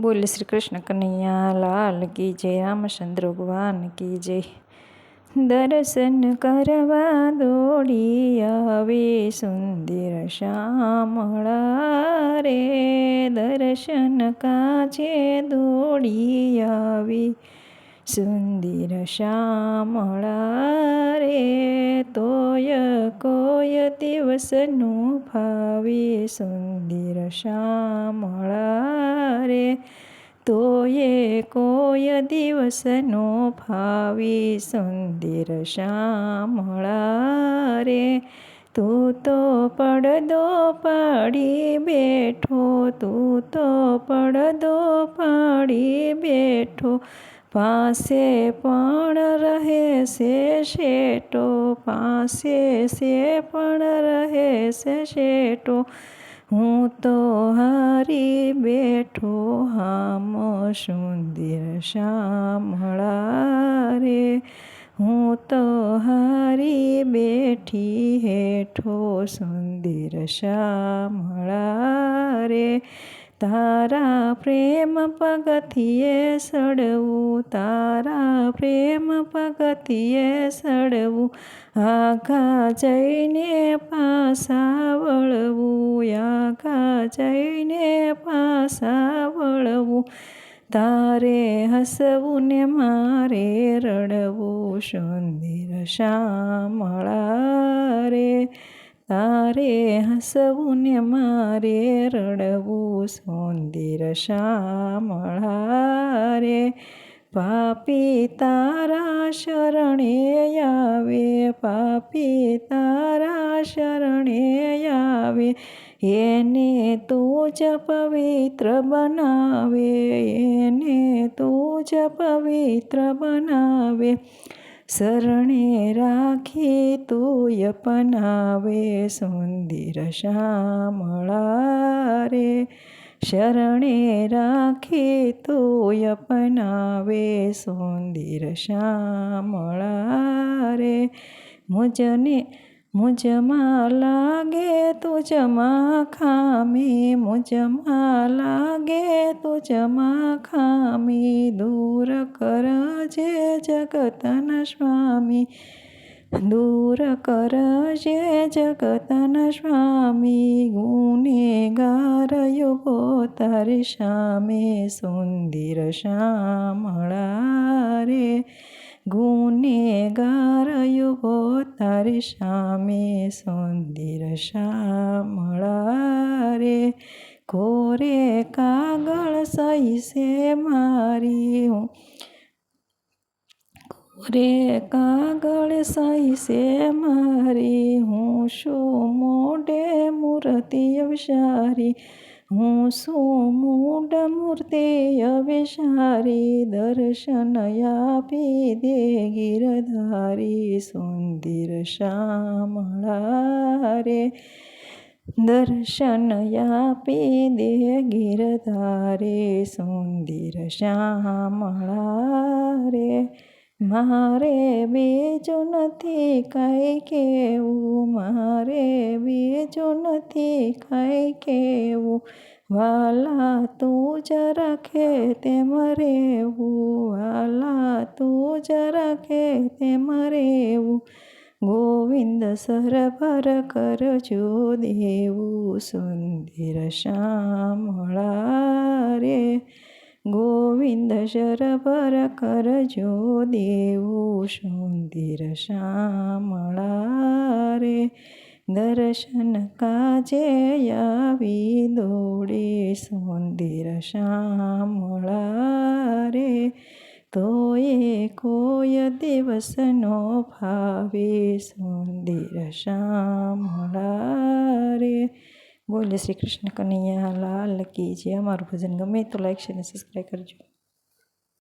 બોલ શ્રી કૃષ્ણ કનૈયા લાલ કી જય, રામચંદ્ર ભગવાન કી જય. દર્શન કરવા દોડી આવે સુંદર શ્યામળા રે દર્શન કાજે દોડી આવી સુંદર શ્યામળા રે તોય કોય દિવસનું ભાવે સુંદર શ્યામળા રે તોય કોય દિવસનો ભાવે સુંદર શ્યામળા રે તું તો પડદો પાડી બેઠો, તું તો પડદો પાડી બેઠો પાસે પણ રહે છે શેટો પાસે છે પણ રહે છે શેટો હું તો હારી બેઠો, હામ સુંદર શામળા રે. હું તો હારી બેઠી હેઠો સુંદર શામળા રે. તારા પ્રેમ પગથિયે સડવું તારા પ્રેમ પગથિયે સડવું આખા જઈને પાસા વળવું આખા જઈને પાસા વળવું. તારે હસવું ને મારે રડવું, સુંદર શ્યામળા રે. તારે હસવું ને મારે રડવું સુંદર શામળા રે પાપી તારા શરણે આવે, પાપી તારા શરણે આવે. એને તું જ પવિત્ર બનાવે, એને તું જ પવિત્ર બનાવે. શરણે રાખી તું પનાવે સુંદર શામળા રે શરણે રાખી તું પનાવે સુંદર શામળા રે મુજને મુજમાં લાગે તુજમાં ખામી મુજમાં લાગે તુજમાં ખામી દૂર કરજે જગતન સ્વામી દૂર કરજે જગતન સ્વામી ગુનેગાર યુગો તારી સામે સુંદર શ્યામળા રે ગુને યુવો તારી સામે સુંદર શામળારે રે કોરે કાગળ સહીશે મારી હું કોરે કાગળ સહીશે મારી હું શું મોઢે મૂર્તિ વિચારી હું શું મૂડ મૂર્તે અવિશારી દર્શન આપી દે ગિરધારી સુંદર શ્યામળા રે દર્શન આપી દે ગિરધારે સુંદર શ્યામળા મારે બીજું નથી કાંઈ કેવું. મારે બીજું નથી કાંઈ કેવું. વાલા તું જ રાખે તેમ રેવું વાલા તું જ રાખે તેમ રેવું ગોવિંદ સરભર કરજો દેવું. સુંદર શ્યામળા રે ગોવિંદ શરભર કરજો દેવું સુંદર શ્યામળા રે. દર્શન કાજે આવી દોડે સુંદર શ્યામળા રે. તોય કોઈ દિવસનો ભાવે સુંદર શ્યામળા રે. બોલે શ્રી કૃષ્ણ કનૈયા, લાલ કી જે અમારું ભજન ગમે તો લાઈક છે અને સબસ્ક્રાઈબ કરજો.